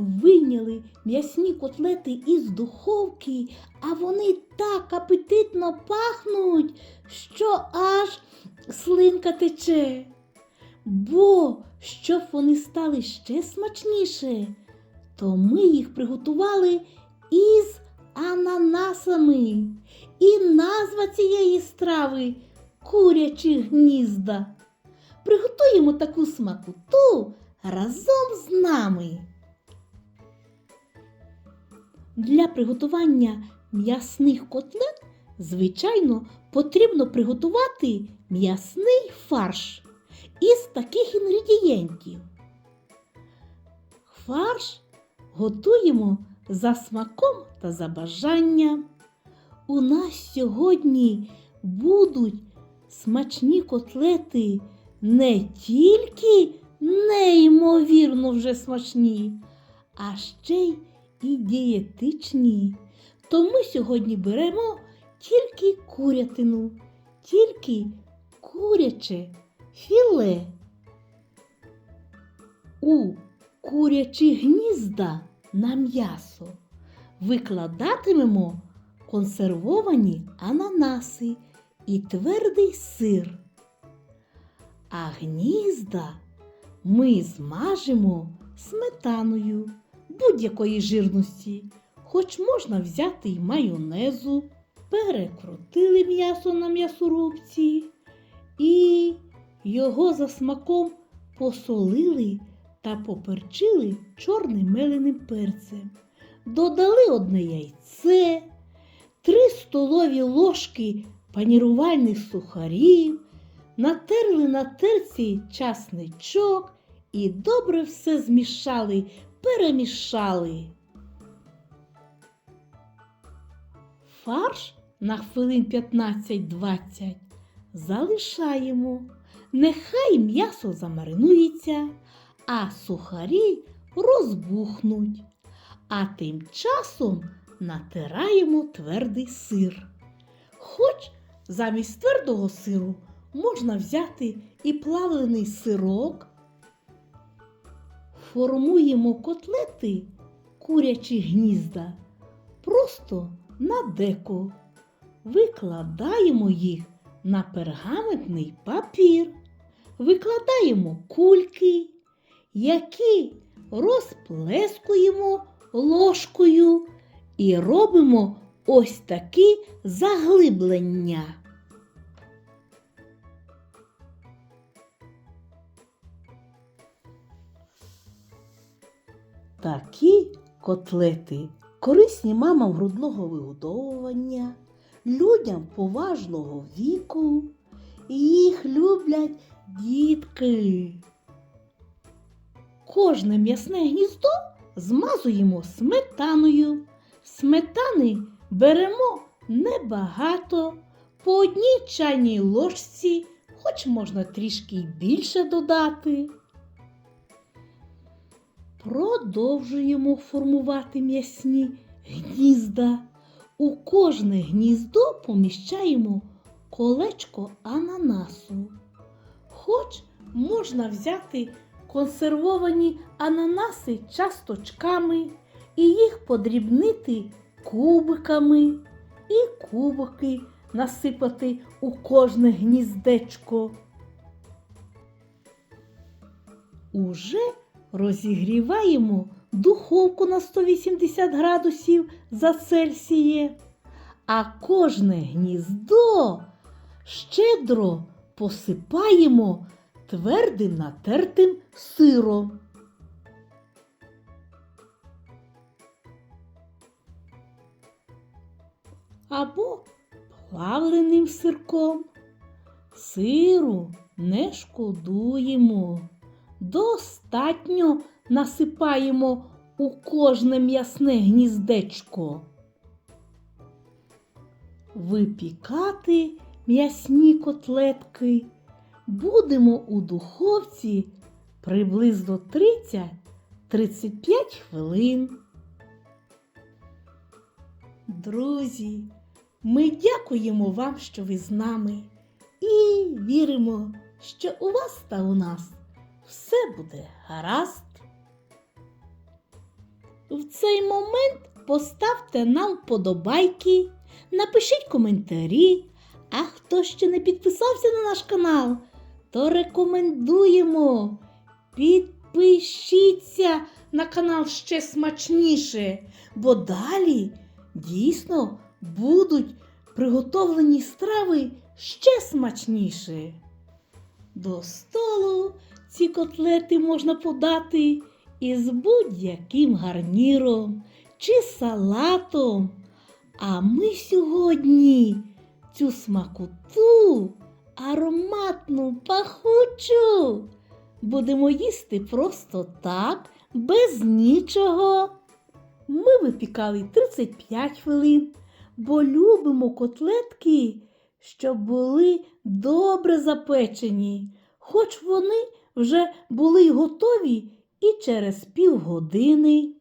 вийняли м'ясні котлети із духовки, а вони так апетитно пахнуть, що аж слинка тече. Бо щоб вони стали ще смачніше, то ми їх приготували із ананасами. І назва цієї страви курячі гнізда. Приготуємо таку смакоту разом з нами. Для приготування м'ясних котлет, звичайно, потрібно приготувати м'ясний фарш із таких інгредієнтів. Фарш готуємо за смаком та за бажанням. У нас сьогодні будуть смачні котлети не тільки неймовірно вже смачні, а ще й і дієтичні. То ми сьогодні беремо тільки курятину, тільки куряче філе. У курячі гнізда на м'ясо викладатимемо консервовані ананаси і твердий сир. А гнізда ми змажемо сметаною будь-якої жирності, хоч можна взяти й майонезу, перекрутили м'ясо на м'ясорубці і його за смаком посолили та поперчили чорним меленим перцем. Додали одне яйце, три столові ложки панірувальних сухарів, натерли на терці часничок і добре все змішали, перемішали. Фарш на хвилин 15-20 залишаємо. Нехай м'ясо замаринується, а сухарі розбухнуть. А тим часом натираємо твердий сир. Хоч замість твердого сиру можна взяти і плавлений сирок. Формуємо котлети курячі гнізда просто на деко. Викладаємо їх на пергаментний папір, викладаємо кульки, які розплескуємо ложкою і робимо ось такі заглиблення. Такі котлети корисні мамам грудного вигодовування, людям поважного віку. Їх люблять дітки. Кожне м'ясне гніздо змазуємо сметаною. Сметани беремо небагато, по одній чайній ложці, хоч можна трішки більше додати. Продовжуємо формувати м'ясні гнізда. У кожне гніздо поміщаємо колечко ананасу. Хоч можна взяти консервовані ананаси часточками і їх подрібнити кубиками і кубики насипати у кожне гніздечко. Уже розігріваємо духовку на 180 градусів за Цельсіє, а кожне гніздо щедро посипаємо твердим натертим сиром. Або плавленим сирком. Сиру не шкодуємо. Достатньо насипаємо у кожне м'ясне гніздечко. Випікати м'ясні котлетки будемо у духовці приблизно 30-35 хвилин. Друзі, ми дякуємо вам, що ви з нами, і віримо, що у вас та у нас все буде гаразд. В цей момент поставте нам вподобайки, напишіть коментарі. А хто ще не підписався на наш канал, то рекомендуємо. Підпишіться на канал ще смачніше, бо далі дійсно будуть приготовлені страви ще смачніше. До столу ці котлети можна подати із будь-яким гарніром чи салатом. А ми сьогодні цю смакоту ароматну пахучу будемо їсти просто так, без нічого. Ми випікали 35 хвилин, бо любимо котлетки, щоб були добре запечені, хоч вони вже були готові і через півгодини.